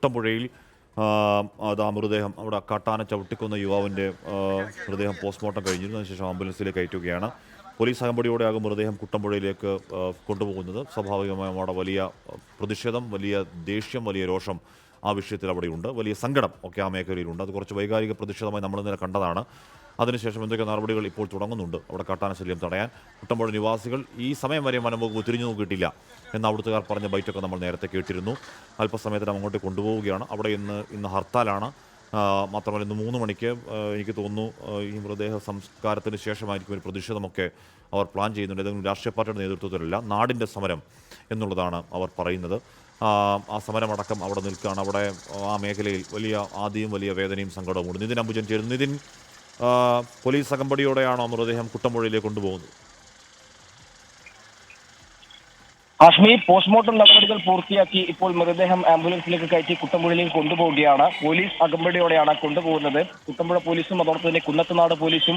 കുട്ടമ്പുഴയിൽ ആ, അത് ആ മൃതദേഹം അവിടെ കാട്ടാന ചവിട്ടിക്കൊന്ന യുവാവിന്റെ മൃതദേഹം പോസ്റ്റ്മോർട്ടം കഴിഞ്ഞിരുന്നു. അതിനുശേഷം ആംബുലൻസിലേക്ക് കയറ്റുകയാണ്. പോലീസ് അകമ്പടിയോടെയാകും മൃതദേഹം കുട്ടമ്പുഴയിലേക്ക് കൊണ്ടുപോകുന്നത്. സ്വാഭാവികമായും അവിടെ വലിയ പ്രതിഷേധം വലിയ ദേഷ്യം വലിയ രോഷം ആ വിഷയത്തിൽ അവിടെയുണ്ട്. വലിയ സങ്കടം ഒക്കെ ആ മേഖലയിലുണ്ട്. അത് കുറച്ച് വൈകാരിക പ്രതിഷേധമായി നമ്മൾ ഇന്നലെ കണ്ടതാണ്. അതിനുശേഷം എന്തൊക്കെ നടപടികൾ ഇപ്പോൾ തുടങ്ങുന്നുണ്ട്? അവിടെ കാട്ടാന ശല്യം തടയാൻ കുട്ടമ്പുഴ നിവാസികൾ ഈ സമയം വരെ വനംവകുപ്പ് തിരിഞ്ഞു നോക്കിയിട്ടില്ല എന്ന് അവിടുത്തുകാർ പറഞ്ഞ ബൈറ്റൊക്കെ നമ്മൾ നേരത്തെ കേട്ടിരുന്നു. അല്പസമയത്തിന് അങ്ങോട്ട് കൊണ്ടുപോവുകയാണ്. അവിടെ ഇന്ന് ഇന്ന് ഹർത്താലാണ്. മാത്രമല്ല ഇന്ന് മൂന്ന് മണിക്ക് എനിക്ക് തോന്നുന്നു ഈ മൃതദേഹ സംസ്കാരത്തിന് ശേഷമായിരിക്കും ഒരു പ്രതിഷേധമൊക്കെ അവർ പ്ലാൻ ചെയ്യുന്നുണ്ട്. ഏതെങ്കിലും രാഷ്ട്രീയ പാർട്ടിയുടെ നേതൃത്വത്തിലല്ല നാടിന്റെ സമരം എന്നുള്ളതാണ് അവർ പറയുന്നത്. ആ, സമരമടക്കം അവിടെ നിൽക്കുകയാണ്. അവിടെ ആ മേഖലയിൽ വലിയ ആദ്യം വലിയ വേദനയും സങ്കടവും ഉണ്ട് നിതിൻ അംബുജൻ ചേരുന്നു. നിതിൻ പോലീസ് അകമ്പടിയോടെയാണോ മൃതദേഹം കുട്ടമ്പുഴയിലേക്ക് കൊണ്ടുപോകുന്നത്? ഹാഷ്മി പോസ്റ്റ്മോർട്ടം നടപടികൾ പൂർത്തിയാക്കി ഇപ്പോൾ മൃതദേഹം ആംബുലൻസിലേക്ക് കയറ്റി കുട്ടമ്പുഴയിലേക്ക് കൊണ്ടുപോവുകയാണ്. പോലീസ് അകമ്പടിയോടെയാണ് കൊണ്ടുപോകുന്നത്. കുട്ടമ്പുഴ പോലീസും അതോടൊപ്പം തന്നെ കുന്നത്തുനാട് പോലീസും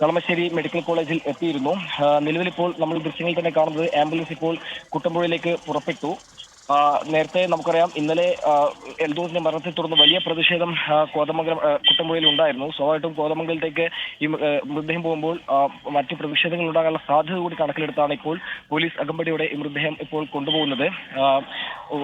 കളമശ്ശേരി മെഡിക്കൽ കോളേജിൽ എത്തിയിരുന്നു. നിലവിൽ ഇപ്പോൾ നമ്മൾ ദൃശ്യങ്ങളിൽ തന്നെ കാണുന്നത് ആംബുലൻസ് ഇപ്പോൾ കുട്ടമ്പുഴയിലേക്ക് പുറപ്പെട്ടു. നേരത്തെ നമുക്കറിയാം ഇന്നലെ എൽദൂറിന്റെ മരണത്തെ തുടർന്ന് വലിയ പ്രതിഷേധം കോതമംഗലം കുട്ടമ്പുഴയിൽ ഉണ്ടായിരുന്നു. സ്വാഭാവികമായിട്ടും കോതമംഗലത്തേക്ക് ഈ മൃതദേഹം പോകുമ്പോൾ മറ്റ് പ്രതിഷേധങ്ങൾ ഉണ്ടാകാനുള്ള സാധ്യത കൂടി കണക്കിലെടുത്താണ് ഇപ്പോൾ പോലീസ് അകമ്പടിയോടെ ഈ മൃതദേഹം ഇപ്പോൾ കൊണ്ടുപോകുന്നത്.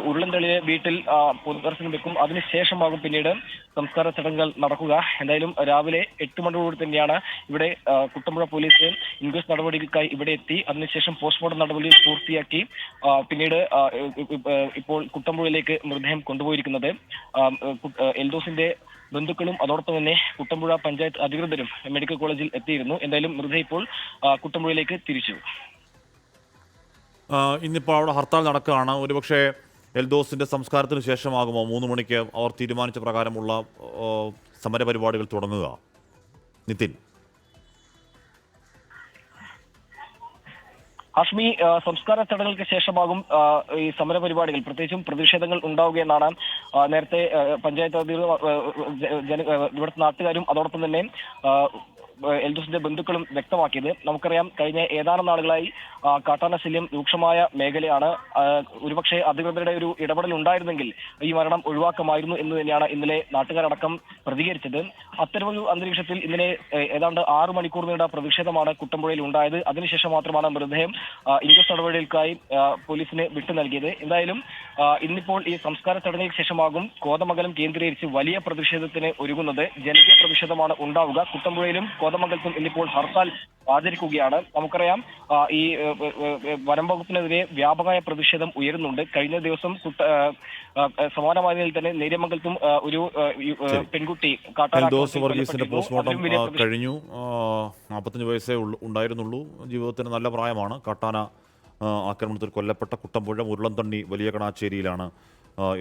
ഉരുളന്തളിയെ വീട്ടിൽ പൊതുദർശനം വെക്കും. അതിനുശേഷമാകും പിന്നീട് സംസ്കാര ചടങ്ങുകൾ നടക്കുക. എന്തായാലും രാവിലെ എട്ട് മണിയോടുകൂടി തന്നെയാണ് ഇവിടെ കുട്ടമ്പുഴ പോലീസ് ഇൻക്വസ്റ്റ് നടപടികൾക്കായി ഇവിടെ എത്തി. അതിനുശേഷം പോസ്റ്റ്മോർട്ടം നടപടികൾ പൂർത്തിയാക്കി പിന്നീട് ഇപ്പോൾ കുട്ടമ്പുഴയിലേക്ക് മൃതദേഹം കൊണ്ടുപോയിരിക്കുന്നത്. എൽദോസിന്റെ ബന്ധുക്കളും അതോടൊപ്പം തന്നെ കുട്ടമ്പുഴ പഞ്ചായത്ത് അധികൃതരും മെഡിക്കൽ കോളേജിൽ എത്തിയിരുന്നു. എന്തായാലും മൃതദേഹം ഇപ്പോൾ കുട്ടമ്പുഴയിലേക്ക് തിരിച്ചു. ഇന്നിപ്പോൾ അവിടെ ഹർത്താൽ നടക്കുകയാണ്. ഒരുപക്ഷെ എൽദോസിന്റെ സംസ്കാരത്തിന് ശേഷമാകുമോ? മൂന്ന് മണിക്ക് അവർ തീരുമാനിച്ച പ്രകാരമുള്ള സമരപരിപാടികൾ തുടങ്ങുക. നിതിൻ. ആ, സംസ്കാര ചടങ്ങുകൾക്ക് ശേഷമാകും ഈ സമരപരിപാടികൾ. പ്രത്യേകിച്ചും പ്രതിഷേധങ്ങൾ ഉണ്ടാവുകയെന്നാണ് നേരത്തെ പഞ്ചായത്ത് അധികൃതർ ഇവിടുത്തെ നാട്ടുകാരും അതോടൊപ്പം തന്നെ എൽദോസിന്റെ ബന്ധുക്കളും വ്യക്തമാക്കിയത്. നമുക്കറിയാം കഴിഞ്ഞ ഏതാനും നാളുകളായി ആ, കാട്ടാന ശല്യം രൂക്ഷമായ മേഖലയാണ്. ഒരുപക്ഷെ അധികൃതരുടെ ഒരു ഇടപെടൽ ഉണ്ടായിരുന്നെങ്കിൽ ഈ മരണം ഒഴിവാക്കമായിരുന്നു എന്ന് തന്നെയാണ് ഇന്നലെ നാട്ടുകാരടക്കം പ്രതികരിച്ചത്. അത്തരമൊരു അന്തരീക്ഷത്തിൽ ഇന്നലെ ഏതാണ്ട് ആറു മണിക്കൂർ നീണ്ട പ്രതിഷേധമാണ് കുട്ടമ്പുഴയിൽ ഉണ്ടായത്. അതിനുശേഷം മാത്രമാണ് മൃതദേഹം ഇൻക്വസ്റ്റ് നടപടികൾക്കായി പോലീസിന് വിട്ടു നൽകിയത്. എന്തായാലും ഇന്നിപ്പോൾ ഈ സംസ്കാര ചടങ്ങിന് ശേഷമാകും കോതമംഗലം കേന്ദ്രീകരിച്ച് വലിയ പ്രതിഷേധത്തിന് ഒരുങ്ങുന്നത്. ജനകീയ പ്രതിഷേധമാണ് ഉണ്ടാവുക. കുട്ടമ്പുഴയിലും കോതമംഗലത്തും ഇന്നിപ്പോൾ ഹർത്താൽ ആചരിക്കുകയാണ്. നമുക്കറിയാം ഈ വനം വകുപ്പിനെതിരെ വ്യാപകമായ പ്രതിഷേധം ഉയരുന്നുണ്ട്. കഴിഞ്ഞ ദിവസം സമാനമായ നിലയിൽ തന്നെ നേര്യമംഗലത്തും ഒരു പെൺകുട്ടി പോസ്റ്റ്മോർട്ടം കഴിഞ്ഞു. നാൽപ്പത്തഞ്ച് വയസ്സേ ഉണ്ടായിരുന്നുള്ളൂ. ജീവിതത്തിന് നല്ല പ്രായമാണ്. കാട്ടാന ആക്രമണത്തിൽ കൊല്ലപ്പെട്ട കുട്ടമ്പുഴ ഉരുളന്തണ്ണി വലിയ കണാച്ചേരിയിലാണ്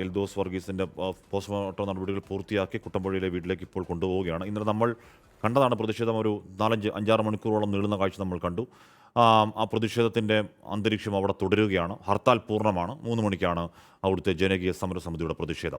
എൽദോസ് വർഗീസിന്റെ പോസ്റ്റ്മോർട്ടം നടപടികൾ പൂർത്തിയാക്കി കുട്ടമ്പുഴയിലെ വീട്ടിലേക്ക് ഇപ്പോൾ കൊണ്ടുപോവുകയാണ്. ഇന്നലെ നമ്മൾ കണ്ടതാണ് പ്രതിഷേധം ഒരു നാലഞ്ച് അഞ്ചാറ് മണിക്കൂറോളം നീളുന്ന കാഴ്ച നമ്മൾ കണ്ടു. ആ, പ്രതിഷേധത്തിന്റെ അന്തരീക്ഷം അവിടെ തുടരുകയാണ്. ഹർത്താൽ പൂർണമാണ്. മൂന്ന് മണിക്കാണ് അവിടുത്തെ ജനകീയ സമരസമിതിയുടെ പ്രതിഷേധം.